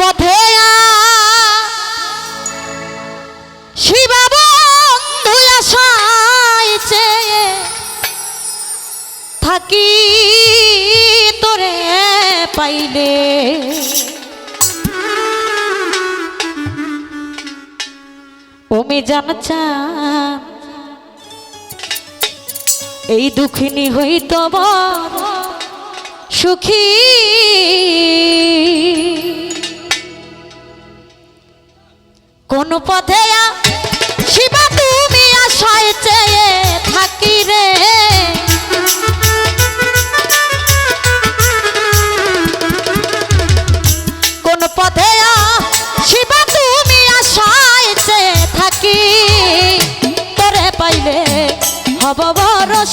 পথে শিবা বন্ধু চেয়ে থাকি তোরে পাইলে। ওমি জানছা এই দুঃখিনী হইত সুখী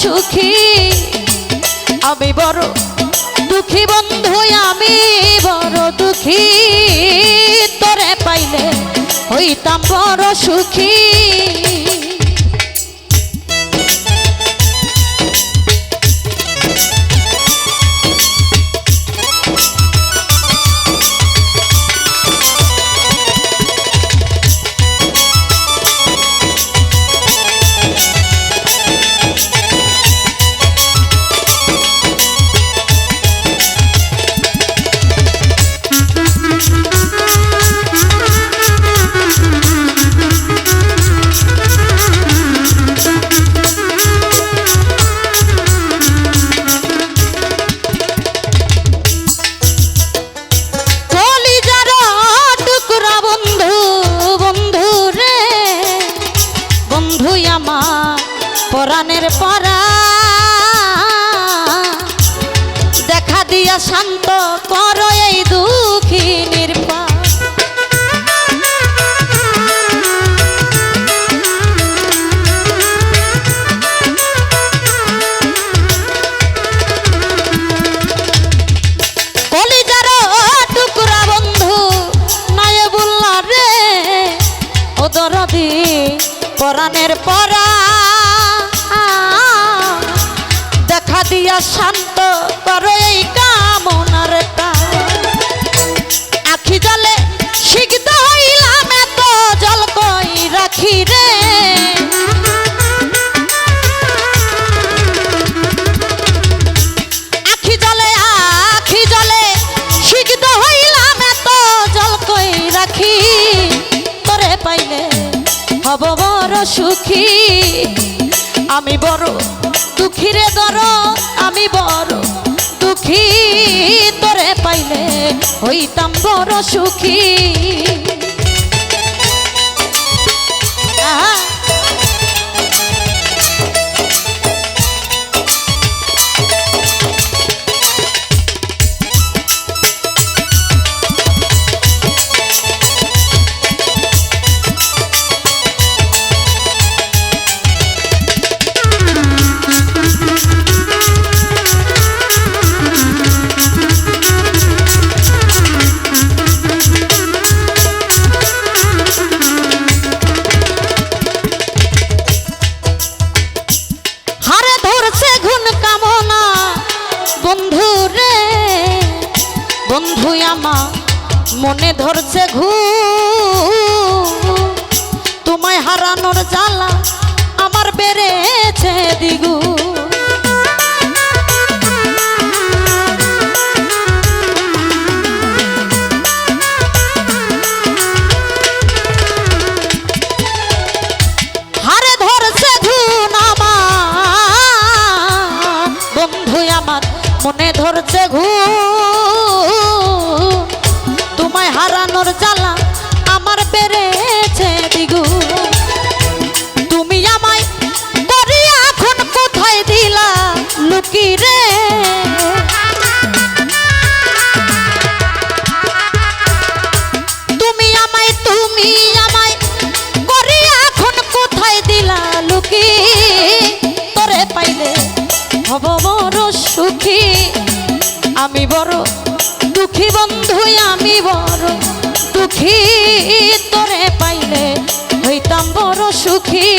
সুখী। আমি বড় দুঃখী বন্ধু আমি বড় দুঃখী। তোরে পাইলে হইতাম বড় সুখী। পরাণের পরা দেখা দিয়া শান্ত কর এই দুঃখী নির্পা পরাণের পরা দেখা দিয়া শান্ত কর এই কামনার আখি জলে শিখতে হইলাম এত জল কই রাখি রে? জলে সুখী। আমি বড় দুঃখী রে দর আমি বড়। দুঃখী তোরে পাইলে হইতাম বড় সুখী। বন্ধু আমার মনে ধরছে ঘু তোমায় হারানোর জ্বালা আমার বেড়েছে দিগু মনে ধরছে ঘু তোমায় হারানোর জ্বালা আমার বেড়েছে দিগু। তুমি আমায় এখন কোথায় দিলা লুকি রে? তুমি তুমি দিলা লুকি? পাইলে সুখী। আমি বড় দুঃখী বন্ধু আমি বড়। দুঃখী তোরে পাইলে হইতাম বড় সুখী।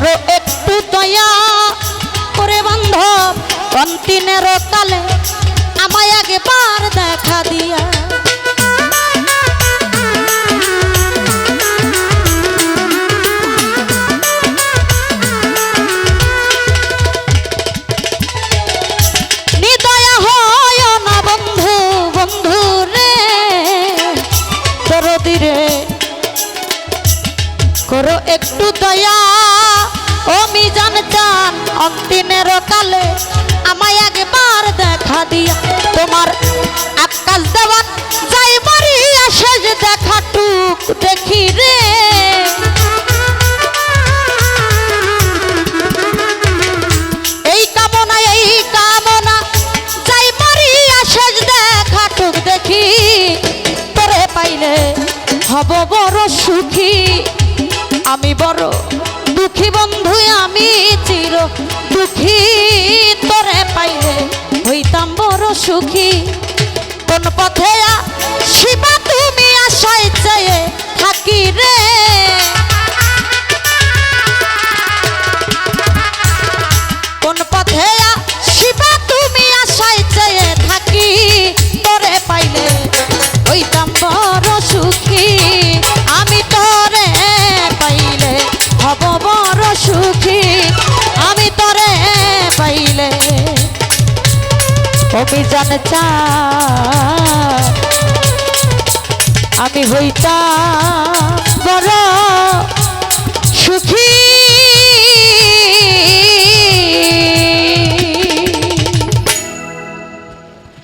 করো একটু দয়া করে বান্ধব কন্টিনের কালে আমায় একবার দেখা দিয়া। করো একটু দয়া। ও মিজান চান, অন্তিমের কালে আমায় একবার দেখা দিয়া। তোমার আকাশ দেওয়ান যাই মারিয়া, শেষ দেখা টুক দেখি রে। এই কামনা এই কামনা দেখা। দেখি হব বড় সুখী। আমি বড় দুঃখী বন্ধু, আমি চির দুঃখী। তোরে পাইলে হইতাম বড় সুখী। কোন পথে শিবা তুমি চা আমি হইতাম